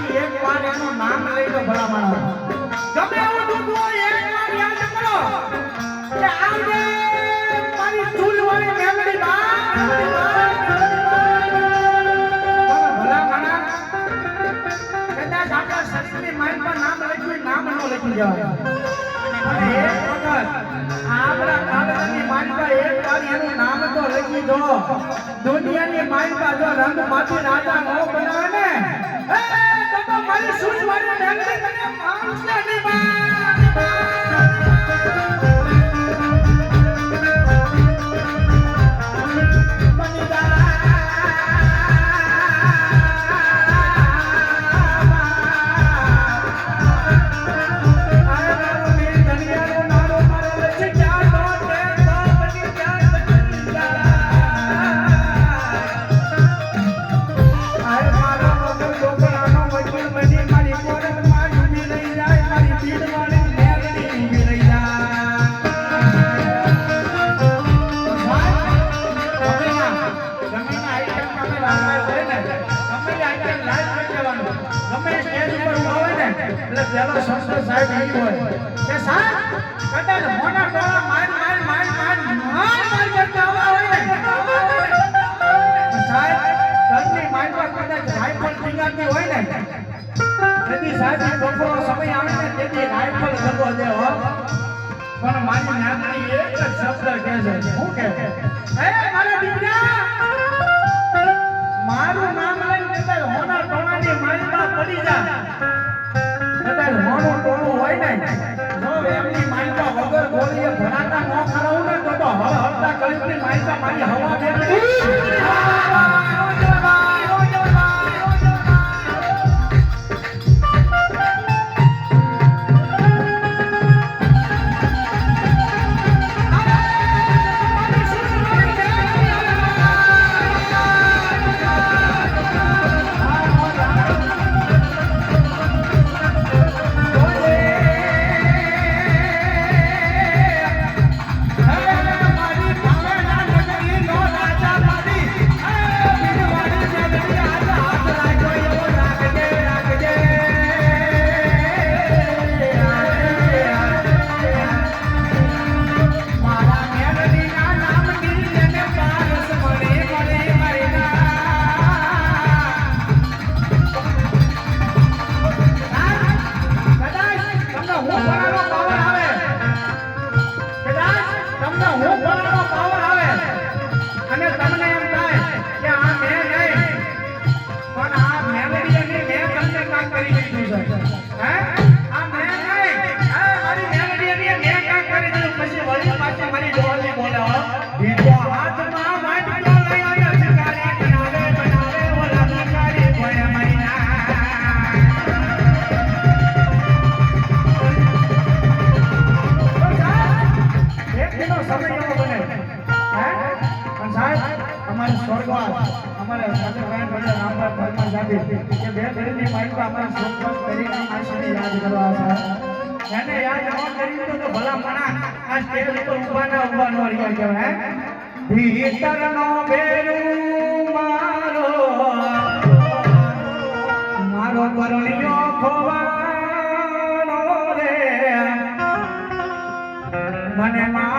પછી એક વાર પર એક નામ તો લખી દો. દુનિયાની માલિકા જો રંગ માથે રાજા ન બનાવે animais. પેલો સંસદ સાહેબ ઈ હોય. કે સાહેબ, કદાચ મોટા ટોળા માર માર માર માર માર માર કરતા આવા હોય. ને સાહેબ ઘરની માઇનમાં કદાચ રાઇફલ ટીંગાતી હોય ને, તેથી સાહેબ બપોરનો સમય આવે ને તેથી રાઇફલ લગો દે હો. પણ મારી નામની એક જ શબ્દ કહે છે. હું કે એ મારા દીકરા, મારું નામ લઈને કદાચ હોના ટોણાની માઇનમાં પડી જા. કળીની માઇકા મારી હવા દે તમને હું ભણવાનો પાવર આવે? અને તમને એમ થાય કે આ મેં નહીં, પણ આ અને મેં તમને કામ કરી દીધું છે. હે? ભગવાન સ્વર્ગવાસ અમારા સત્યનારાયણ ન મારો મને મા